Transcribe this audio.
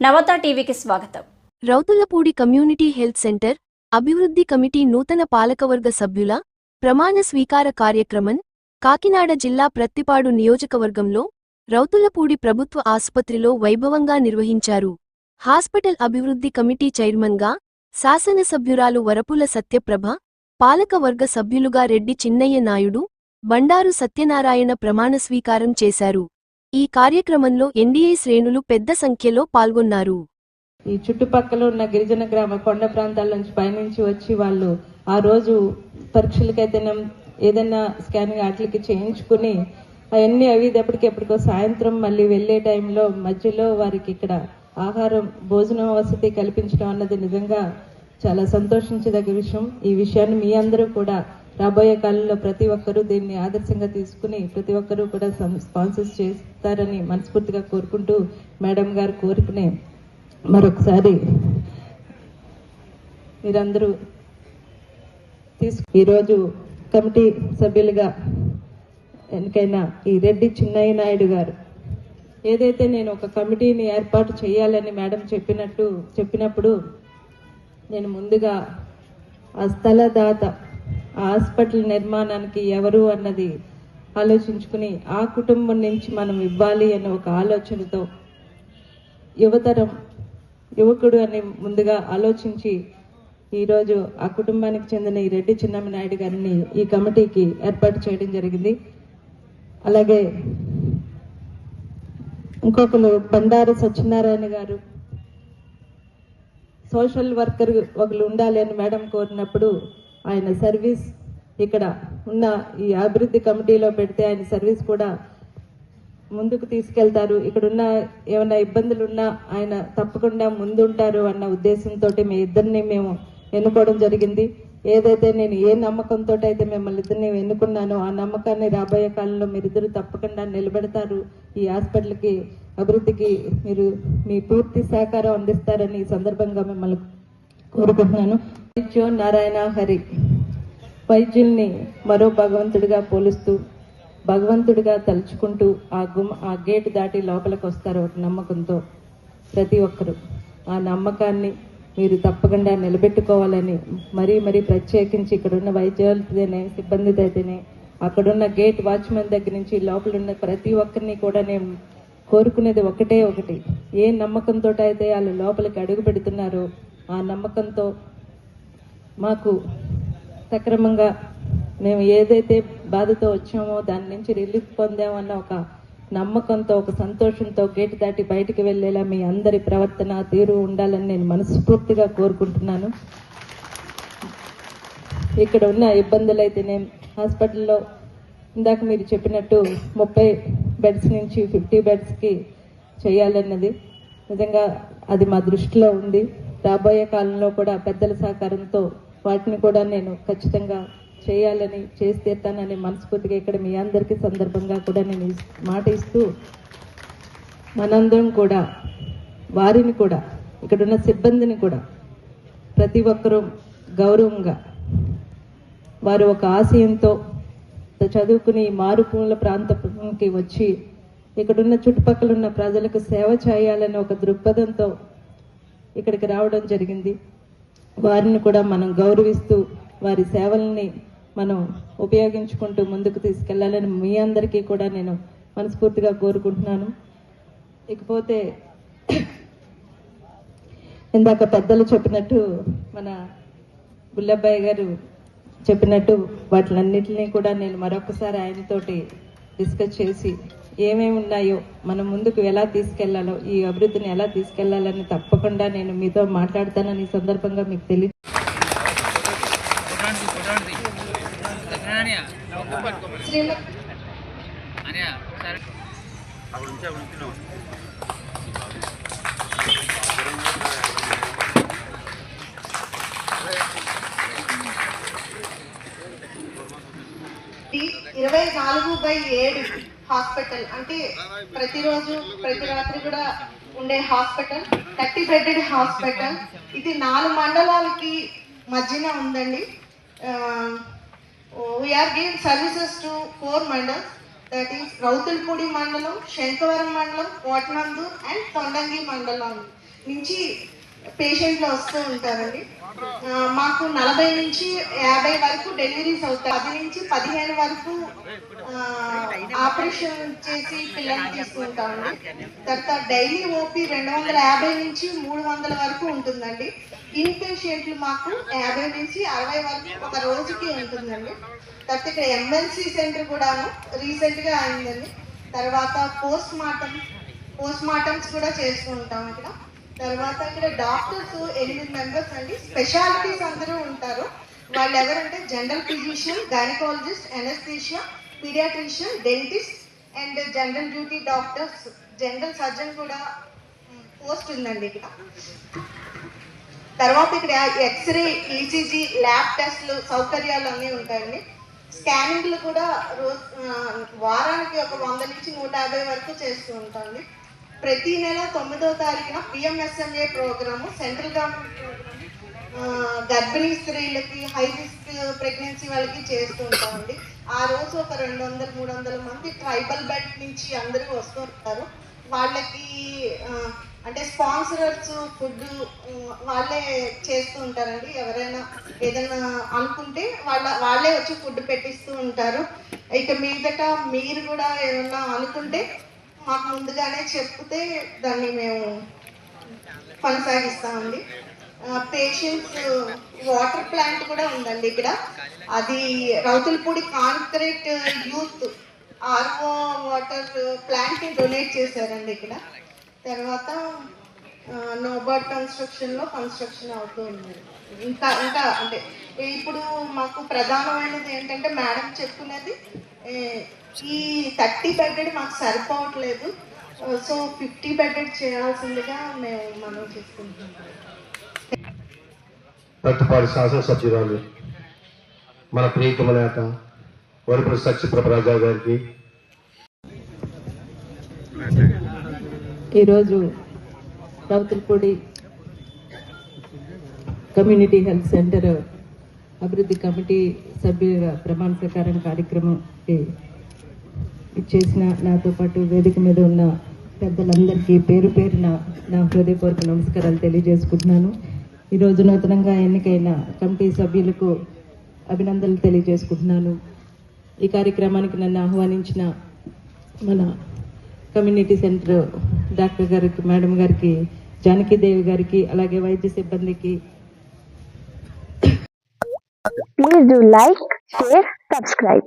నవత టీవీకి స్వాగతం. Rowthulapudi community health centre అభివృద్ధి కమిటీ నూతన పాలకవర్గ సభ్యుల ప్రమాణ స్వీకార కార్యక్రమం కాకినాడ జిల్లా ప్రత్తిపాడు నియోజకవర్గంలో రౌతులపూడి ప్రభుత్వ ఆసుపత్రిలో వైభవంగా నిర్వహించారు. హాస్పిటల్ అభివృద్ధి కమిటీ చైర్మన్గా శాసనసభ్యురాలు వరపుల సత్యప్రభ పాలకవర్గ సభ్యులుగా రెడ్డి చిన్నయ్య నాయుడు బండారు సత్యనారాయణ ప్రమాణ స్వీకారం చేశారు. ఈ కార్యక్రమంలో ఎన్డీఏ శ్రేణులు పెద్ద సంఖ్యలో పాల్గొన్నారు. ఈ చుట్టుపక్కల ఉన్న గిరిజన గ్రామ కొండ ప్రాంతాల నుంచి పయనించి వచ్చి వాళ్ళు ఆ రోజు పరీక్షలకైతేనే ఏదైనా స్కానింగ్ వాటికి చేయించుకుని అవన్నీ అవి ఎప్పటికో సాయంత్రం మళ్ళీ వెళ్ళే టైంలో మధ్యలో వారికి ఇక్కడ ఆహారం భోజనం వసతి కల్పించడం అన్నది నిజంగా చాలా సంతోషించదగ్గ విషయం. ఈ విషయాన్ని మీ అందరూ కూడా రాబోయే కాలంలో ప్రతి ఒక్కరూ దీన్ని ఆదర్శంగా తీసుకుని ప్రతి ఒక్కరూ కూడా స్పాన్సర్స్ చేస్తారని మనస్ఫూర్తిగా కోరుకుంటూ మేడం గారు కోరుకునే మరొకసారి మీరందరూ తీసు ఈరోజు కమిటీ సభ్యులుగా ఎన్నికైన ఈ రెడ్డి చిన్నయ్య నాయుడు గారు. ఏదైతే నేను ఒక కమిటీని ఏర్పాటు చేయాలని మేడం చెప్పినట్టు చెప్పినప్పుడు నేను ముందుగా ఆ స్థలదాత హాస్పిటల్ నిర్మాణానికి ఎవరు అన్నది ఆలోచించుకుని ఆ కుటుంబం నుంచి మనం ఇవ్వాలి అనే ఒక ఆలోచనతో యువతరం యువకుడు అని ముందుగా ఆలోచించి ఈరోజు ఆ కుటుంబానికి చెందిన ఈ రెడ్డి చిన్నమ్మనాయుడు గారిని ఈ కమిటీకి ఏర్పాటు చేయడం జరిగింది. అలాగే ఇంకొకరు బండారు సత్యనారాయణ గారు. సోషల్ వర్కర్ ఒకరు ఉండాలి అని మేడం కోరినప్పుడు ఆయన సర్వీస్ ఇక్కడ ఉన్న ఈ అభివృద్ధి కమిటీలో పెడితే ఆయన సర్వీస్ కూడా ముందుకు తీసుకెళ్తారు. ఇక్కడున్న ఏమైనా ఇబ్బందులు ఉన్నా ఆయన తప్పకుండా ముందుంటారు అన్న ఉద్దేశంతో మీ ఇద్దరిని మేము ఎన్నుకోవడం జరిగింది. ఏదైతే నేను ఏ నమ్మకంతో అయితే మిమ్మల్ని ఇద్దరిని ఎన్నుకున్నానో ఆ నమ్మకాన్ని రాబోయే కాలంలో మీరిద్దరు తప్పకుండా నిలబెడతారు. ఈ హాస్పిటల్కి అభివృద్ధికి మీరు మీ పూర్తి సహకారం అందిస్తారని ఈ సందర్భంగా మిమ్మల్ని కోరుకుంటున్నాను. వైద్యం నారాయణ హరి. వైద్యుల్ని మరో భగవంతుడిగా పోలుస్తూ భగవంతుడిగా తలుచుకుంటూ ఆ గుమ్ ఆ గేట్ దాటి లోపలికి వస్తారు ఒక నమ్మకంతో ప్రతి ఒక్కరు. ఆ నమ్మకాన్ని మీరు తప్పకుండా నిలబెట్టుకోవాలని మరీ మరీ ప్రత్యేకించి ఇక్కడున్న వైద్యులతోనే సిబ్బందితో అయితేనే అక్కడున్న గేట్ వాచ్మెన్ దగ్గర నుంచి లోపల ఉన్న ప్రతి ఒక్కరిని కూడా నేను కోరుకునేది ఒకటే ఒకటి. ఏ నమ్మకంతో అయితే వాళ్ళు లోపలికి అడుగు పెడుతున్నారో ఆ నమ్మకంతో మాకు సక్రమంగా మేము ఏదైతే బాధతో వచ్చామో దాని నుంచి రిలీఫ్ పొందామన్న ఒక నమ్మకంతో ఒక సంతోషంతో గేటు దాటి బయటికి వెళ్ళేలా మీ అందరి ప్రవర్తన తీరు ఉండాలని నేను మనస్ఫూర్తిగా కోరుకుంటున్నాను. ఇక్కడ ఉన్న ఇబ్బందులు అయితేనే హాస్పిటల్లో ఇందాక మీరు చెప్పినట్టు ముప్పై బెడ్స్ నుంచి ఫిఫ్టీ బెడ్స్కి చేయాలన్నది. నిజంగా అది మా దృష్టిలో ఉంది. రాబోయే కాలంలో కూడా పెద్దల సహకారంతో వాటిని కూడా నేను ఖచ్చితంగా చేయాలని చేసి తీర్తానని మనస్ఫూర్తిగా ఇక్కడ మీ అందరికీ సందర్భంగా కూడా నేను మాట ఇస్తూ మనందరం కూడా వారిని కూడా ఇక్కడున్న సిబ్బందిని కూడా ప్రతి ఒక్కరూ గౌరవంగా వారు ఒక ఆశయంతో చదువుకుని ఈ మారుమూల ప్రాంతానికి వచ్చి ఇక్కడున్న చుట్టుపక్కల ఉన్న ప్రజలకు సేవ చేయాలని ఒక దృక్పథంతో ఇక్కడికి రావడం జరిగింది. వారిని కూడా మనం గౌరవిస్తూ వారి సేవల్ని మనం ఉపయోగించుకుంటూ ముందుకు తీసుకెళ్ళాలని మీ అందరికీ కూడా నేను మనస్ఫూర్తిగా కోరుకుంటున్నాను. ఇకపోతే ఇందాక పెద్దలు చెప్పినట్టు మన బుల్లబ్బాయి గారు చెప్పినట్టు వాటిలన్నింటినీ కూడా నేను మరొకసారి ఆయనతోటి డిస్కస్ చేసి ఏమేమి ఉన్నాయో మనం ముందుకు ఎలా తీసుకెళ్ళాలో ఈ అభివృద్ధిని ఎలా తీసుకెళ్ళాలని తప్పకుండా నేను మీతో మాట్లాడతానని ఈ సందర్భంగా మీకు తెలియ ఇది ఇరవై నాలుగు బై ఏడు. హాస్పిటల్. అంటే ప్రతిరోజు ప్రతి రాత్రి కూడా ఉండే హాస్పిటల్ థర్టీ బెడెడ్ హాస్పిటల్. ఇది నాలుగు మండలాలకి మధ్యన ఉందండి. We are giving services to four mandals that is Routhulpudi మండలం శంకవరం మండలం కోటనందు అండ్ తొండంగి మండలం నుంచి పేషెంట్లు వస్తూ ఉంటారండి. మాకు నలభై నుంచి యాభై వరకు డెలివరీస్ అవుతాయి. పది నుంచి పదిహేను వరకు ఆపరేషన్ చేసి పిల్లల్ని తీసుకుంటామండి. తర్వాత డైలీ ఓపీ రెండు వందల యాభై నుంచి మూడు వందల వరకు ఉంటుందండి. ఇన్ పేషెంట్లు మాకు యాభై నుంచి అరవై వరకు ఒక రోజుకి ఉంటుందండి. తర్వాత ఇక్కడ ఎమ్మెల్సీ సెంటర్ కూడాను రీసెంట్గా అయిందండి. తర్వాత పోస్ట్ మార్టం పోస్ట్ మార్టమ్స్ కూడా చేస్తూ ఉంటాం ఇక్కడ. తర్వాత ఇక్కడ డాక్టర్స్ ఎనిమిది మెంబర్స్ అండి. స్పెషాలిటీస్ అందరూ ఉంటారు. వాళ్ళు ఎవరంటే general physician gynaecologist anaesthesia paediatrician dentist and general duty doctors general surgeon కూడా పోస్ట్ ఉందండి ఇక్కడ. తర్వాత ఇక్కడ ఎక్స్రే ఈసీజీ ల్యాబ్ టెస్ట్లు సౌకర్యాలు అన్నీ ఉంటాయండి. స్కానింగ్లు కూడా రోజు వారానికి ఒక వంద నుంచి నూట యాభై వరకు చేస్తూ ఉంటాండి. ప్రతి నెల తొమ్మిదో తారీఖున పిఎంఎస్ఎంఏ ప్రోగ్రాము సెంట్రల్ గవర్నమెంట్ గర్భిణీ స్త్రీలకి హై రిస్క్ ప్రెగ్నెన్సీ వాళ్ళకి చేస్తూ ఉంటామండి. ఆ రోజు ఒక రెండు వందల మూడు వందల మంది ట్రైబల్ బెల్ట్ నుంచి అందరూ వస్తూ ఉంటారు. వాళ్ళకి అంటే స్పాన్సరర్స్ ఫుడ్ వాళ్ళే చేస్తూ ఉంటారండి. ఎవరైనా ఏదైనా అనుకుంటే వాళ్ళ వాళ్ళే వచ్చి ఫుడ్ పెట్టిస్తూ ఉంటారు. ఇక మీదట మీరు కూడా ఏమన్నా అనుకుంటే మాకు ముందుగానే చెప్తే దాన్ని మేము కొనసాగిస్తామండి. పేషెంట్స్ వాటర్ ప్లాంట్ కూడా ఉందండి ఇక్కడ. అది Rauthulapudi concrete youth RO water plant donate చేశారండి ఇక్కడ. తర్వాత నోబర్డ్ కన్స్ట్రక్షన్లో కన్స్ట్రక్షన్ అవుతూ ఉంది. ఇంకా ఇంకా అంటే ఇప్పుడు మాకు ప్రధానమైనది ఏంటంటే మేడం చెప్పుకునేది ఈ థర్టీ బెడ్డెడ్ మాకు సరిపోవట్లేదు. సో ఫిఫ్టీ బెడ్డెడ్ చేయాల్సిందిగా మేము మనం చేసుకుంటున్నాం. తట్టుపాటి శాసనసభ్యురాలు మన ప్రియతమ నేత వరపుల సత్యప్రభరాజా గారికి. ఈరోజు రౌతులపూడి కమ్యూనిటీ హెల్త్ సెంటర్ అభివృద్ధి కమిటీ సభ్యుల ప్రమాణ స్వీకారం కార్యక్రమంకి చేసిన నాతో పాటు వేదిక మీద ఉన్న పెద్దలందరికీ పేరు పేరున నా హృదయపూర్వక నమస్కారాలు తెలియజేసుకుంటున్నాను. ఈరోజు నూతనంగా ఎన్నికైన కమిటీ సభ్యులకు అభినందనలు తెలియజేసుకుంటున్నాను ఈ కార్యక్రమానికి నన్ను ఆహ్వానించిన మన కమ్యూనిటీ సెంటర్ డాక్టర్ గారికి మేడం గారికి జానకీదేవి గారికి అలాగే వైద్య సిబ్బందికి Please do like, share, subscribe.